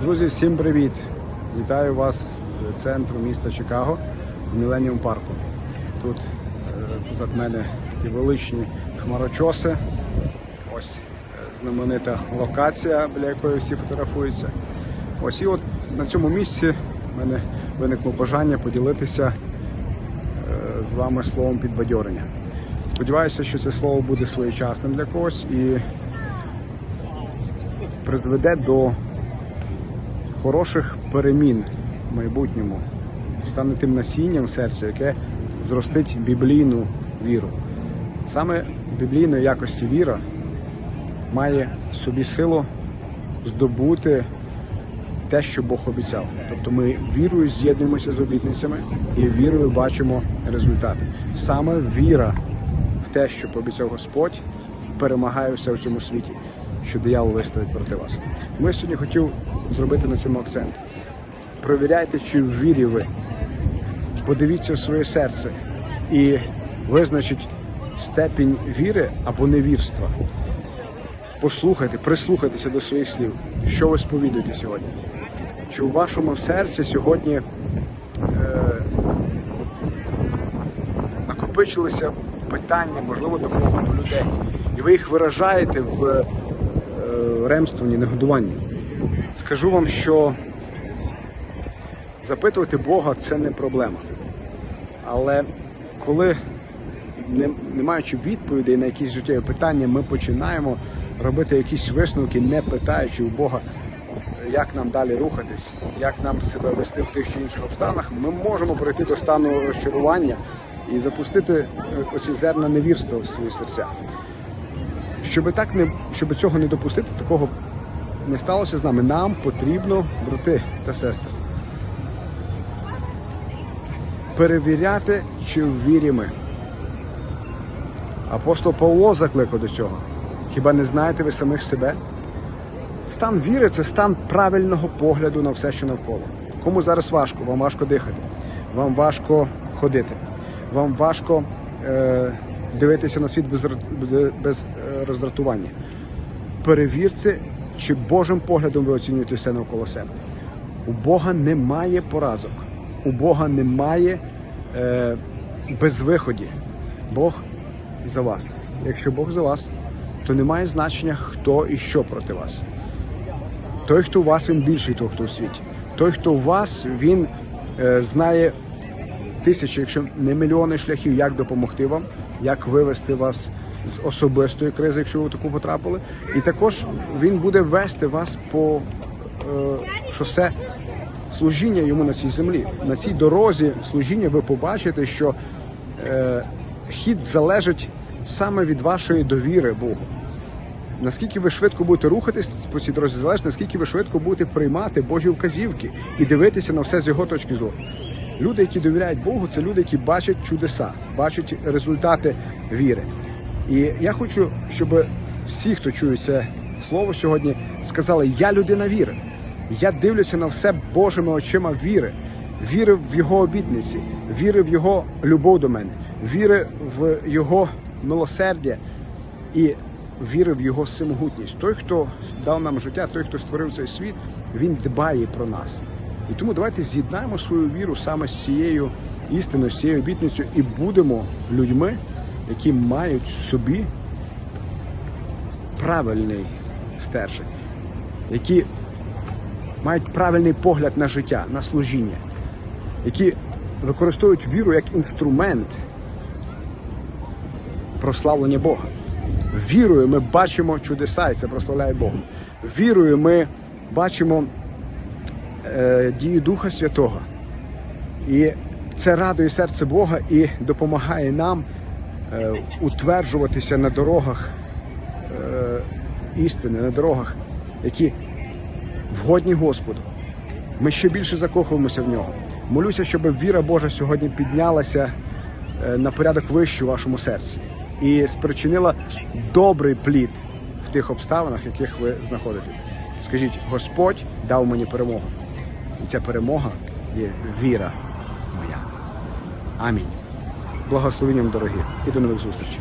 Друзі, всім привіт! Вітаю вас з центру міста Чикаго в Міленіум парку. Тут е, позад мене такі величні хмарочоси. Ось е, знаменита локація, біля якої всі фотографуються. Ось і от на цьому місці в мене виникло бажання поділитися е, з вами словом підбадьорення. Сподіваюся, що це слово буде своєчасним для когось і призведе до хороших перемін в майбутньому, стане тим насінням серця, яке зростить біблійну віру. Саме біблійної якості віра має собі силу здобути те, що Бог обіцяв. Тобто ми вірою з'єднуємося з обітницями і вірою бачимо результати. Саме віра в те, що пообіцяв Господь, перемагає все в цьому світі, що диявол виставить проти вас. Ми сьогодні хотів зробити на цьому акцент. Провіряйте, чи в вірі ви. Подивіться в своє серце і визначить степінь віри або невірства. Послухайте, прислухайтеся до своїх слів, що ви сповідуєте сьогодні. Чи у вашому серці сьогодні е, накопичилися питання, можливо, до Бога, людей, і ви їх виражаєте в е, ремствуванні, негодуванні. Скажу вам, що запитувати Бога це не проблема. Але коли, не, не маючи відповідей на якісь життєві питання, ми починаємо робити якісь висновки, не питаючи у Бога, як нам далі рухатись, як нам себе вести в тих чи інших обставинах, ми можемо прийти до стану розчарування і запустити е, оці зерна невірства в свої серця. Щоб так не щоб цього не допустити, такого не сталося з нами. Нам потрібно, брати та сестри, перевіряти, чи в вірі ми. Апостол Павло закликав до цього. Хіба не знаєте ви самих себе? Стан віри це стан правильного погляду на все, що навколо. Кому зараз важко? Вам важко дихати, вам важко ходити, вам важко е, дивитися на світ без, без е, роздратування. Перевірте, чи Божим поглядом ви оцінюєте все навколо себе. У Бога немає поразок, у Бога немає е, безвиході. Бог за вас. Якщо Бог за вас, то немає значення, хто і що проти вас. Той, хто у вас, він більший того, хто у світі. Той, хто у вас, він е, знає тисячі, якщо не мільйони шляхів, як допомогти вам, як вивести вас з особистої кризи, якщо ви таку потрапили. І також він буде вести вас по е, шосе служіння йому на цій землі. На цій дорозі служіння ви побачите, що е, хід залежить саме від вашої довіри Богу. Наскільки ви швидко будете рухатись по цій дорозі, залежить, наскільки ви швидко будете приймати Божі вказівки і дивитися на все з його точки зору. Люди, які довіряють Богу, це люди, які бачать чудеса, бачать результати віри. І я хочу, щоб всі, хто чує це слово сьогодні, сказали: Я людина віри. Я дивлюся на все Божими очима віри, віри в його обітниці, віри в його любов до мене, віри в його милосердя і віри в його всемогутність. Той, хто дав нам життя, той, хто створив цей світ, він дбає про нас. І тому давайте з'єднаємо свою віру саме з цією істиною, з цією обітницею, і будемо людьми, які мають в собі правильний стержень, які мають правильний погляд на життя, на служіння, які використовують віру як інструмент прославлення Бога. Вірою ми бачимо чудеса, і це прославляє Бога. Вірою ми бачимо дію Духа Святого. І це радує серце Бога і допомагає нам е, утверджуватися на дорогах е, істини, на дорогах, які вгодні Господу. Ми ще більше закохуємося в нього. Молюся, щоб віра Божа сьогодні піднялася е, на порядок вище у вашому серці і спричинила добрий плід в тих обставинах, в яких ви знаходитесь. Скажіть, Господь дав мені перемогу. І ця перемога є віра моя. Амінь. Благословенням, дорогі, і до нових зустрічей.